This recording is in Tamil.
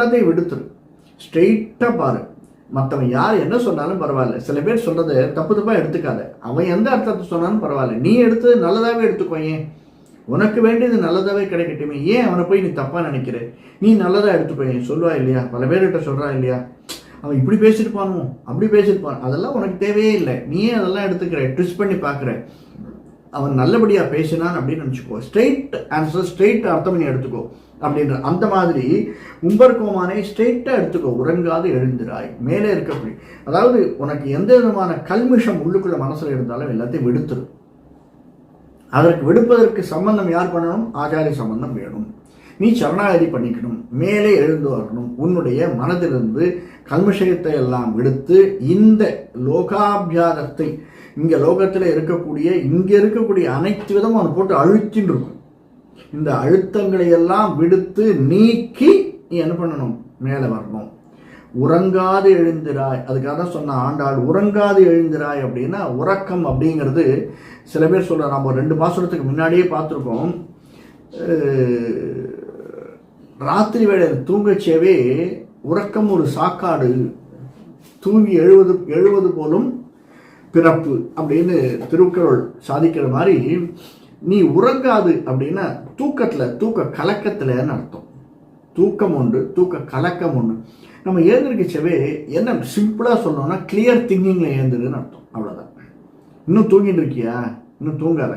எல்லாத்தையும் விடுத்துரு. ஸ்ட்ரெயிட்டாக பாரு. மற்றவன் யார் என்ன சொன்னாலும் பரவாயில்ல. சில பேர் சொல்கிறத தப்பு தப்பாக எடுத்துக்காத. அவன் எந்த அர்த்தத்தை சொன்னாலும் பரவாயில்ல. நீ எடுத்தது நல்லதாகவே எடுத்துக்கோ ஏன்? உனக்கு வேண்டியது நல்லதாகவே கிடைக்கட்டுமே. ஏன் அவனை போய் நீ தப்பாக நினைக்கிற? நீ நல்லதாக எடுத்துக்கோ ஏன்? சொல்லுவா இல்லையா? பல பேர்கிட்ட சொல்கிறா இல்லையா? அவன் இப்படி பேசியிருப்பானோ? அப்படி பேசியிருப்பான். அதெல்லாம் உனக்கு தேவையே இல்லை. நீயே அதெல்லாம் எடுத்துக்கிற? ட்விஸ்ட் பண்ணி பார்க்குற. அவன் நல்லபடியாக பேசினான் அப்படின்னு நினச்சிக்கோ. ஸ்ட்ரெயிட் ஆன்சர் ஸ்ட்ரெயிட் அர்த்தம் நீ எடுத்துக்கோ. அப்படின்ற அந்த மாதிரி உம்பர்கோமானை ஸ்ட்ரெயிட்டாக எடுத்துக்கோ. உறங்காது எழுந்திராய். மேலே இருக்கக்கூடிய. அதாவது உனக்கு எந்த விதமான கல்மிஷம் உள்ளுக்குள்ள மனசில் இருந்தாலும் எல்லாத்தையும் விடுத்துடும் அதற்கு விடுப்பதற்கு சம்பந்தம் யார் பண்ணணும்? ஆச்சாரிய சம்பந்தம் வேணும். நீ சரணாகதி பண்ணிக்கணும். மேலே எழுந்து வரணும். உன்னுடைய மனதிலிருந்து கல்மிஷயத்தை எல்லாம் விடுத்து இந்த லோகாபியாதத்தை இங்கே லோகத்தில் இருக்கக்கூடிய இங்கே இருக்கக்கூடிய அனைத்து விதமும் அவன் போட்டு அழுத்தின்னு இருக்கும். இந்த அழுத்தங்களை எல்லாம் விடுத்து நீக்கி நீ என்ன பண்ணணும்? மேலே வரணும். உறங்காது எழுந்திராய். அதுக்காக தான் சொன்ன ஆண்டாள் உறங்காது எழுந்திராய் அப்படின்னா உறக்கம் அப்படிங்கிறது சில பேர் சொல்ற நம்ம ரெண்டு பாசுரத்துக்கு முன்னாடியே பார்த்துருக்கோம். ராத்திரி வேளையில் தூங்கச்சேவே உறக்கம் ஒரு சாக்காடு. தூங்கி எழுவது எழுவது போலும் பிறப்பு அப்படின்னு திருக்குறள் சாதிக்கிற மாதிரி நீ உறங்காது அப்படின்னா தூக்கத்தில் தூக்க கலக்கத்தில்னு அர்த்தம். தூக்கம் ஒன்று தூக்க கலக்கம் ஒன்று நம்ம எழுந்திருக்கச்சவே என்ன சிம்பிளாக சொன்னோம்னா கிளியர் திங்கிங்கில் எழுந்துருன்னு அர்த்தம். அவ்வளோதான் இன்னும் தூங்கிட்டு இருக்கியா? இன்னும் தூங்காத.